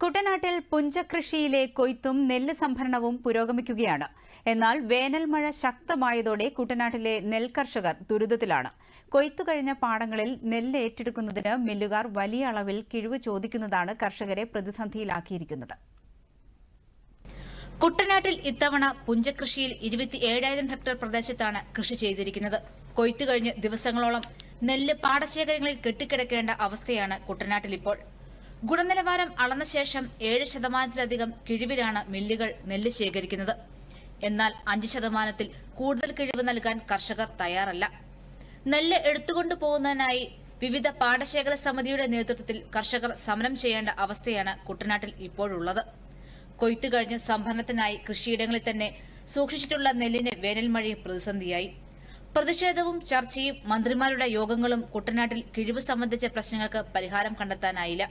കുട്ടനാട്ടിൽ പുഞ്ചകൃഷിയിലെ കൊയ്ത്തും നെല്ല് സംഭരണവും പുരോഗമിക്കുകയാണ്. എന്നാൽ വേനൽ മഴ ശക്തമായതോടെ കുട്ടനാട്ടിലെ നെൽകർഷകർ ദുരിതത്തിലാണ്. കൊയ്ത്തു കഴിഞ്ഞ പാടങ്ങളിൽ നെല്ല് ഏറ്റെടുക്കുന്നതിന് മില്ലുകാർ വലിയ അളവിൽ കിഴിവ് ചോദിക്കുന്നതാണ് കർഷകരെ പ്രതിസന്ധിയിലാക്കിയിരിക്കുന്നത്. കുട്ടനാട്ടിൽ ഇത്തവണ പുഞ്ചകൃഷിയിൽ ഇരുപത്തി ഏഴായിരം ഹെക്ടർ പ്രദേശത്താണ് കൃഷി ചെയ്തിരിക്കുന്നത്. കൊയ്ത്തു കഴിഞ്ഞ് ദിവസങ്ങളോളം നെല്ല് പാടശേഖരങ്ങളിൽ കെട്ടിക്കിടക്കേണ്ട അവസ്ഥയാണ് കുട്ടനാട്ടിൽ ഇപ്പോൾ ഗുണനിലവാരം അളന്ന ശേഷം ഏഴ് ശതമാനത്തിലധികം കിഴിവിലാണ് മില്ലുകൾ നെല്ല് ശേഖരിക്കുന്നത്. എന്നാൽ അഞ്ച് ശതമാനത്തിൽ കൂടുതൽ കിഴിവ് നൽകാൻ കർഷകർ തയ്യാറല്ല. നെല്ല് എടുത്തുകൊണ്ടു പോകുന്നതിനായി വിവിധ പാടശേഖര സമിതിയുടെ നേതൃത്വത്തിൽ കർഷകർ സമരം ചെയ്യേണ്ട അവസ്ഥയാണ് കുട്ടനാട്ടിൽ ഇപ്പോഴുള്ളത്. കൊയ്ത്തു കഴിഞ്ഞ് സംഭരണത്തിനായി കൃഷിയിടങ്ങളിൽ തന്നെ സൂക്ഷിച്ചിട്ടുള്ള നെല്ലിന് വേനൽ മഴയും പ്രതിസന്ധിയായി. പ്രതിഷേധവും ചർച്ചയും മന്ത്രിമാരുടെ യോഗങ്ങളും കുട്ടനാട്ടിൽ കിഴിവ് സംബന്ധിച്ച പ്രശ്നങ്ങൾക്ക് പരിഹാരം കണ്ടെത്താനായില്ല.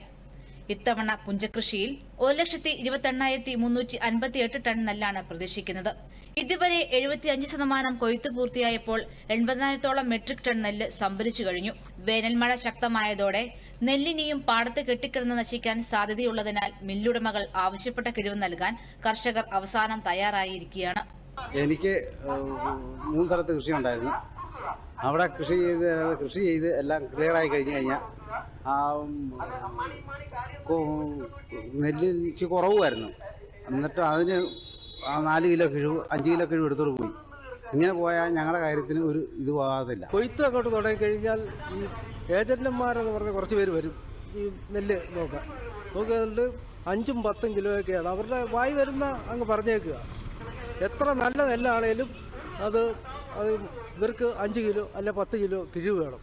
ഇത്തവണ പുഞ്ചകൃഷിയിൽ ഒരു ലക്ഷത്തി ഇരുപത്തി എണ്ണായിരത്തി മുന്നൂറ്റി അൻപത്തി എട്ട് ടൺ നെല്ലാണ് പ്രതീക്ഷിക്കുന്നത്. ഇതുവരെ എഴുപത്തിയഞ്ച് ശതമാനം കൊയ്ത്തു പൂർത്തിയായപ്പോൾ എൺപതിനായിരത്തോളം മെട്രിക് ടൺ നെല്ല് സംഭരിച്ചു കഴിഞ്ഞു. വേനൽമഴ ശക്തമായതോടെ നെല്ലിനിയും പാടത്ത് കെട്ടിക്കിടന്ന് നശിക്കാൻ സാധ്യതയുള്ളതിനാൽ മില്ലുടമകൾ ആവശ്യപ്പെട്ട കിഴിവ് നൽകാൻ കർഷകർ അവസാനം തയ്യാറായിരിക്കുകയാണ്. എനിക്ക് മൂന്ന് സ്ഥലത്ത് കൃഷി ഉണ്ടായിരുന്നു അവിടെ കൃഷി ചെയ്ത് കൃഷി ചെയ്ത് എല്ലാം ക്ലിയറായി കഴിഞ്ഞു കഴിഞ്ഞാൽ നെല്ല് ഇച്ചിരി കുറവുമായിരുന്നു. എന്നിട്ട് അതിന് നാല് കിലോ കിഴിവ് അഞ്ച് കിലോ കിഴിവ് എടുത്തോട്ട് പോയി. ഇങ്ങനെ പോയാൽ ഞങ്ങളുടെ കാര്യത്തിന് ഒരു ഇത് പോകാതില്ല. കൊയ്ത്ത് അങ്ങോട്ട് തുടങ്ങിക്കഴിഞ്ഞാൽ ഈ ഏജന്റന്മാരെന്ന് പറഞ്ഞ കുറച്ച് പേര് വരും. ഈ നെല്ല് നോക്കാൻ. നോക്കിയതുകൊണ്ട് അഞ്ചും പത്തും കിലോയൊക്കെയാണ്. അവരുടെ വായി വരുന്ന അങ്ങ് പറഞ്ഞേക്കുക. എത്ര നല്ല നെല്ലാണേലും അത് അത് ഇവർക്ക് അഞ്ച് കിലോ അല്ല പത്ത് കിലോ കിഴിവ് വേണം.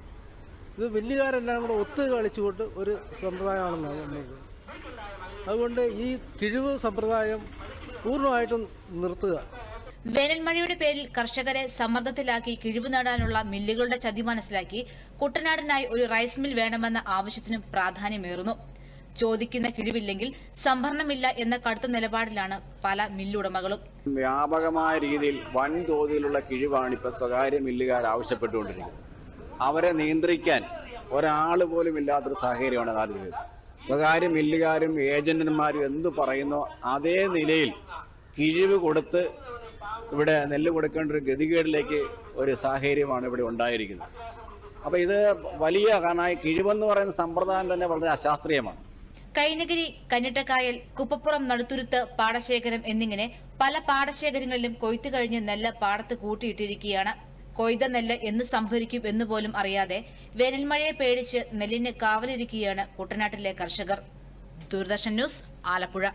ഇത് വലിയകാരെല്ലാം കൂടെ ഒത്തു കളിച്ചുകൊണ്ട് ഒരു സമ്പ്രദായമാണെന്നാണ് നമുക്ക് അതുകൊണ്ട് ഈ കിഴിവ് സമ്പ്രദായം പൂർണമായിട്ടും നിർത്തുക. വേനൽമഴയുടെ പേരിൽ കർഷകരെ സമ്മർദ്ദത്തിലാക്കി കിഴിവ് നേടാനുള്ള മില്ലുകളുടെ ചതി മനസ്സിലാക്കി കുട്ടനാടിനായി ഒരു റൈസ് മിൽ വേണമെന്ന ആവശ്യത്തിനും പ്രാധാന്യമേറുന്നു. ചോദിക്കുന്ന കിഴിവില്ലെങ്കിൽ സംഭരണമില്ല എന്ന കടുത്ത നിലപാടിലാണ് പല മില്ലുടമകളും. വ്യാപകമായ രീതിയിൽ വൻതോതിലുള്ള കിഴിവാണ് ഇപ്പോൾ സ്വകാര്യ മില്ലുകാർ ആവശ്യപ്പെട്ടുകൊണ്ടിരിക്കുന്നത്. അവരെ നിയന്ത്രിക്കാൻ ഒരാൾ പോലും ഇല്ലാത്തൊരു സാഹചര്യമാണ് കാര്യം സ്വകാര്യ മില്ലുകാരും ഏജന്റുമാരും എന്തു പറയുന്നോ അതേ നിലയിൽ കിഴിവ് കൊടുത്ത് ഇവിടെ നെല്ല് കൊടുക്കേണ്ട ഒരു ഗതികേടിലേക്ക് ഒരു സാഹചര്യമാണ് ഇവിടെ ഉണ്ടായിരിക്കുന്നത്. അപ്പോൾ ഇത് വലിയ കാരണം കിഴിവെന്ന് പറയുന്ന സമ്പ്രദായം തന്നെ വളരെ അശാസ്ത്രീയമാണ്. കൈനഗിരി കന്നിട്ടക്കായൽ കുപ്പപ്പുറം നടുത്തുരുത്ത് പാടശേഖരം എന്നിങ്ങനെ പല പാടശേഖരങ്ങളിലും കൊയ്ത്തു കഴിഞ്ഞ് നെല്ല് പാടത്ത് കൂട്ടിയിട്ടിരിക്കുകയാണ്. കൊയ്ത നെല്ല് എന്ന് സംഭരിക്കും എന്ന് പോലും അറിയാതെ വേനൽമഴയെ പേടിച്ച് നെല്ലിന് കാവലിരിക്കുകയാണ് കുട്ടനാട്ടിലെ കർഷകർ. ദൂരദർശൻ ന്യൂസ് ആലപ്പുഴ.